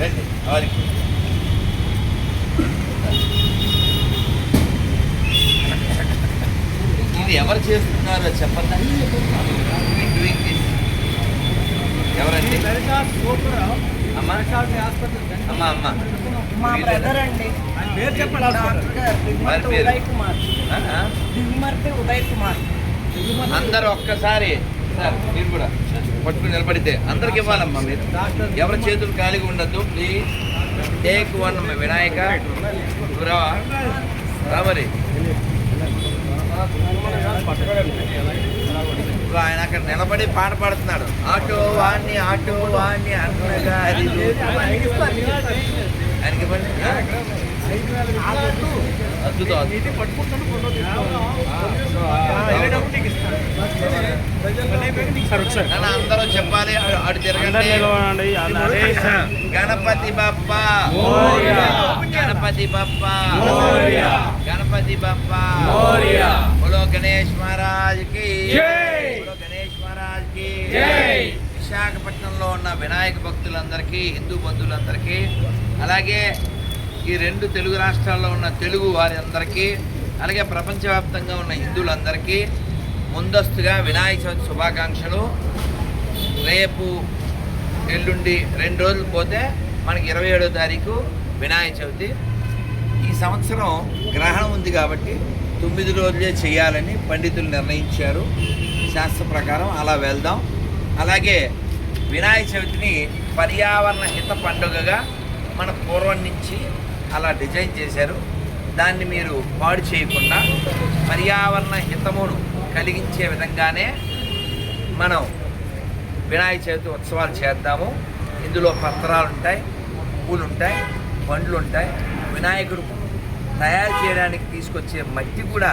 రండి వారికి ఇది ఎవరు చేస్తున్నారో చెప్పండి. ఎవరండి? అమ్మా? అమ్మా అమ్మా. మా? బ్రదర్ అండి. పేరు చెప్పండి ఉదయ్ కుమార్. అందరూ ఒక్కసారి సార్ మీరు కూడా పట్టుకుని నిలబడితే అందరికి ఇవ్వాలమ్మా మీరు. ఎవరి చేతులు ఖాళీగా ఉండద్దు ప్లీజ్ టేక్ వన్ వినాయక. గురవ రామరి ఆయన అక్కడ నిలబడి పాట పాడుతున్నాడు. ఆటో వాణ్ణి ఆటో వాణ్ణి అంటున్నాగా ఆయనకి అందరూ చెప్పాలి అటు- తిరగండి. గణపతి బప్ప. గణపతి బప్ప. గణపతి బప్ప. బోలో గణేష్ మహారాజ్కి గణేష్ మహారాజ్కి విశాఖపట్నంలో ఉన్న వినాయక భక్తులందరికీ హిందూ బంధువులందరికీ అలాగే ఈ రెండు తెలుగు రాష్ట్రాల్లో ఉన్న తెలుగు వారి అందరికీ అలాగే ప్రపంచవ్యాప్తంగా ఉన్న హిందువులందరికీ ముందస్తుగా వినాయక చవితి శుభాకాంక్షలు. రేపు ఎల్లుండి రెండు రోజులు పోతే మనకి ఇరవై ఏడో తారీఖు వినాయక చవితి. ఈ సంవత్సరం గ్రహణం ఉంది కాబట్టి తొమ్మిది రోజులే చేయాలని పండితులు నిర్ణయించారు. శాస్త్ర ప్రకారం అలా వెళ్దాం. అలాగే వినాయక చవితిని పర్యావరణ హిత పండుగగా మన పూర్వం నుంచి అలా డిజైన్ చేశారు. దాన్ని మీరు పాడు చేయకుండా పర్యావరణ హితమును కలిగించే విధంగానే మనం వినాయక చవితి ఉత్సవాలు చేద్దాము. ఇందులో పత్రాలు ఉంటాయి పూలు ఉంటాయి పండ్లు ఉంటాయి. వినాయకుడు తయారు చేయడానికి తీసుకొచ్చే మట్టి కూడా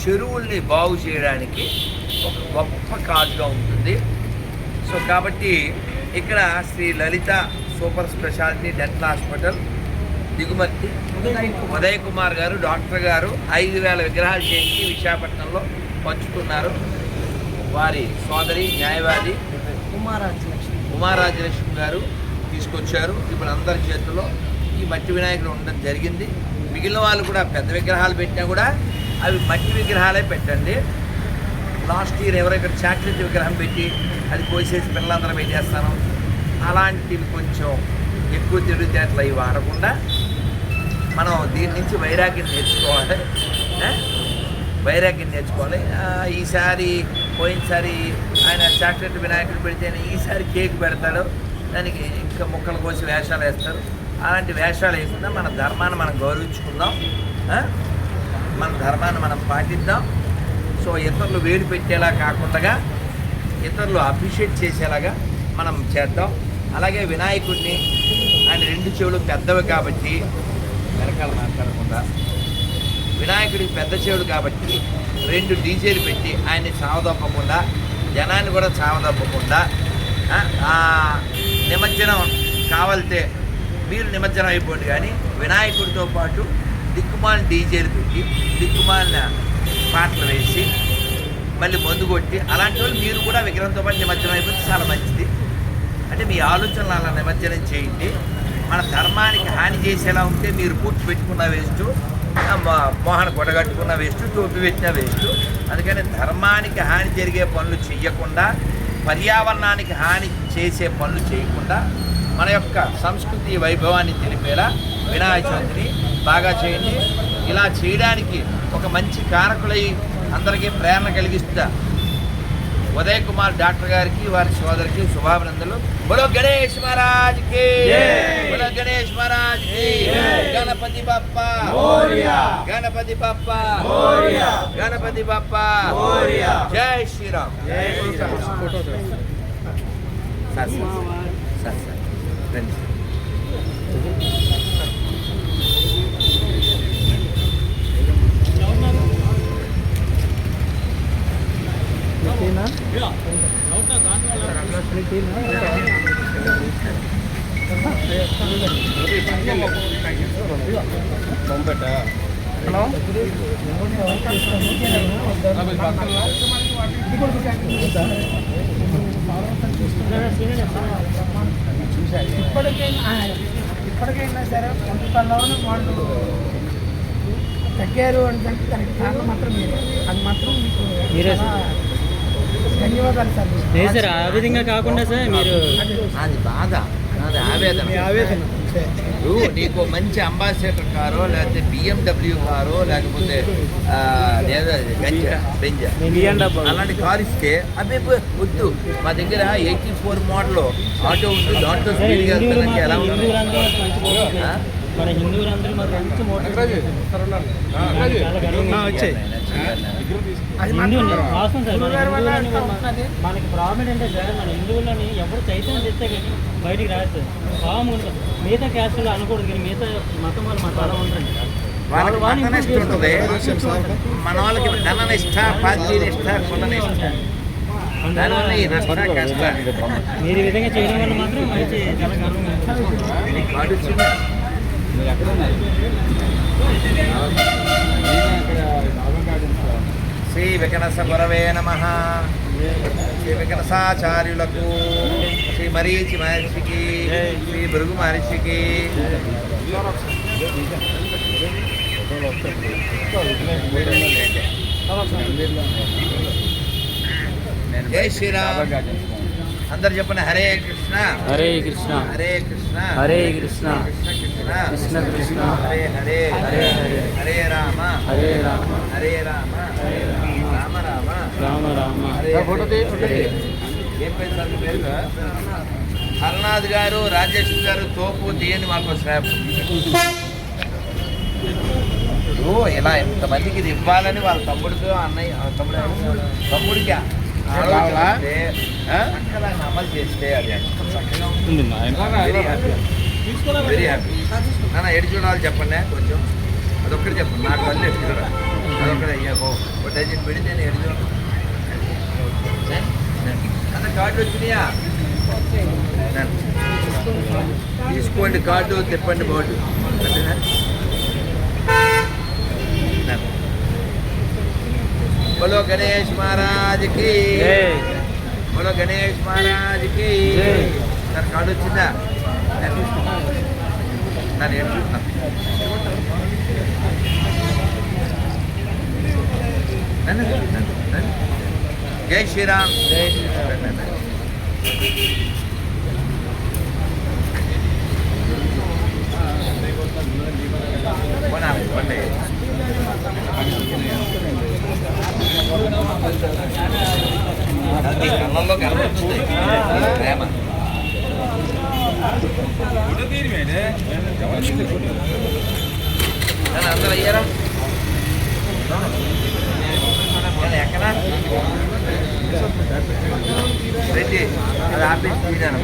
చెరువుల్ని బాగు చేయడానికి ఒక గొప్ప కాజుగా ఉంటుంది. సో కాబట్టి ఇక్కడ Shri Lalitha super speciality dental hospital దిగుమతి ఉదయ్ కుమార్ గారు డాక్టర్ గారు ఐదు వేల విగ్రహాలు చేయించి విశాఖపట్నంలో పంచుతున్నారు. వారి సోదరి న్యాయవాది కుమారాజ్ లక్ష్మి ఉమారాజలక్ష్మి గారు తీసుకొచ్చారు. ఇప్పుడు అందరి చేతుల్లో ఈ మట్టి వినాయకుడు ఉండడం జరిగింది. మిగిలిన వాళ్ళు కూడా పెద్ద విగ్రహాలు పెట్టినా కూడా అవి మట్టి విగ్రహాలే పెట్టండి. లాస్ట్ ఇయర్ ఎవరో ఇక్కడ చాక్లెట్ విగ్రహం పెట్టి అది కోసేసి పిల్లలందరూ పెట్టేస్తాను. అలాంటివి కొంచెం ఎక్కువ తెలివితేటలు అవి వాడకుండా మనం దీని నుంచి వైరాగ్యం నేర్చుకోవాలి. వైరాగ్యం నేర్చుకోవాలి. ఈసారి పోయినసారి ఆయన చాక్లెట్ వినాయకుడు పెడితేనే ఈసారి కేక్ పెడతాడు. దానికి ఇంకా ముక్కలు కోసి వేషాలు వేస్తారు. అలాంటి వేషాలు వేకుండా మన ధర్మాన్ని మనం గౌరవించుకుందాం. మన ధర్మాన్ని మనం పాటిద్దాం. సో ఇతరులు వేడి పెట్టేలా కాకుండా ఇతరులు అప్రిషియేట్ చేసేలాగా మనం చేద్దాం. అలాగే వినాయకుడిని ఆయన రెండు చెవులు పెద్దవి కాబట్టి వెనకాల మాట్లాడకుండా వినాయకుడికి పెద్ద చెవులు కాబట్టి రెండు డీజేలు పెట్టి ఆయన్ని చావదొప్పకుండా జనాన్ని కూడా చావదొప్పకుండా నిమజ్జనం కావాలితే మీరు నిమజ్జనం అయిపోండి. కానీ వినాయకుడితో పాటు దిక్కుమాలిన డీజేలు పెట్టి దిక్కుమాలిన పాటలు వేసి మళ్ళీ మందు కొట్టి అలాంటి వాళ్ళు మీరు కూడా విగ్రహంతో పాటు నిమజ్జనం అయిపోతే చాలా మంచిది. అంటే మీ ఆలోచనలు అలా నిమజ్జనం చేయండి. మన ధర్మానికి హాని చేసేలా ఉంటే మీరు పూర్తి పెట్టుకున్న వేస్ట్ మోహన కొడగట్టుకున్న వేస్ట్ టోపీ పెట్టిన వేస్ట్. అందుకని ధర్మానికి హాని జరిగే పనులు చేయకుండా పర్యావరణానికి హాని చేసే పనులు చేయకుండా మన యొక్క సంస్కృతి వైభవాన్ని తెలిపేలా వినాయక చవితిని బాగా చేయండి. ఇలా చేయడానికి ఒక మంచి కారకులై అందరికీ ప్రేరణ కలిగిస్తా ఉదయ్ కుమార్ డాక్టర్ గారికి వారి సోదరికి శుభాభినందనలు. బలో గణేష్ మహారాజ్కి గణపతి బప్ప గణపతి బప్ప గణపతి బప్ప జై Shriram sir sir sir sir రండి హలో ఇప్పటికే ఎప్పటికైనా సరే కొంతలో వాళ్ళు తగ్గారు అంటే దానికి కారణం మాత్రం మీరే అది మాత్రం మీకు మీరే ధన్యవాదాలు సార్. లేదు సార్ ఆ విధంగా కాకుండా సార్ మీరు అది బాధ. ఆవేదన. ఆవేదన. నీకు మంచి అంబాసిడర్ కారో లేకపోతే బిఎండబ్ల్యూ కారో లేకపోతే ఆ, ఏదో అది గంజ బెంజ. అలాంటి కారు ఇస్తే అదే వద్దు. మా దగ్గర ఎయిటీ ఫోర్ మోడల్ ఆటో ఉంది దాంట్లో స్పీడ్గా హిందువులు వెళ్తానంటే ఎలా ఉంటుంది? మన హిందువులందరూ మాకు. మనకి ప్రాబ్లం ఏంటంటే సార్ మన హిందువులని ఎవరు చైతన్యం తెస్తే కానీ బయటికి రాదు సార్. మామూలుగా మిగతా క్యాస్టులు అనకూడదు కానీ మిగతా మతం వాళ్ళు మన చాలా ఉంటారండి వాళ్ళకి వాళ్ళు మతన ఇష్టం ఉంటుంది. మన వాళ్ళకి ధన నిష్ట పార్టీ మీరు ఈ విధంగా చేయడం వల్ల మాత్రం మంచి చాలా గర్వంగా చిన్న. శ్రీ వికనస గురవే నమ. శ్రీ వికనసాచార్యులకు శ్రీ మరీచి మహర్షికి శ్రీ భృగు మహర్షికి. జై శ్రీరామ్. అందరు చెప్పండి హరే కృష్ణ. హరే కృష్ణ. హరే కృష్ణ. హరే కృష్ణ. కృష్ణ కృష్ణ. కృష్ణ కృష్ణ. హరే హరే. హరే హరే. హరే రామ. హరే రామ. హరే రామ. రామ. రామ రామ. రామ హరే హరే. హర్నాథ్ గారు రాజేష్ గారు తోపు తీయండి మాకు ఓ ఇలా ఇంతమందికి ఇది ఇవ్వాలని వాళ్ళ తమ్ముడికి అన్నయ్య ఆ తమ్ముడు తమ్ముడికి? అమలు చేస్తే అది వెరీ హ్యాపీ వెరీ హ్యాపీ నాన్న ఎడి చూడాలి చెప్పండి కొంచెం. అదొక్కటి చెప్పండి నాకు వల్ల ఎడి చూడాలి అదొక్కటి అయ్యాకో ఒక డజన్ పెడితే నేను ఎడి చూడాలి అన్న కార్డు వచ్చినాయా తీసుకోండి కార్డు తెప్పండి బోర్డు అంతేనా? నన్ను. గణేష్ మహారాజ్ బలో గణేష్ మహారాజ్కి జై. నాకు కార్డు వచ్చిందా నన్ను ఏం చూస్తున్నా నన్ను, నన్ను, నన్ను. జై శ్రీరామ్ జై శ్రీరామ్ పోనా, పోండి. అది కళ్ళల్లో కనబడుతుంది ప్రేమ నేను అందరూ అయ్యారా నేను ఎక్కడ రెడ్డి అది ఆపేసి తీరాను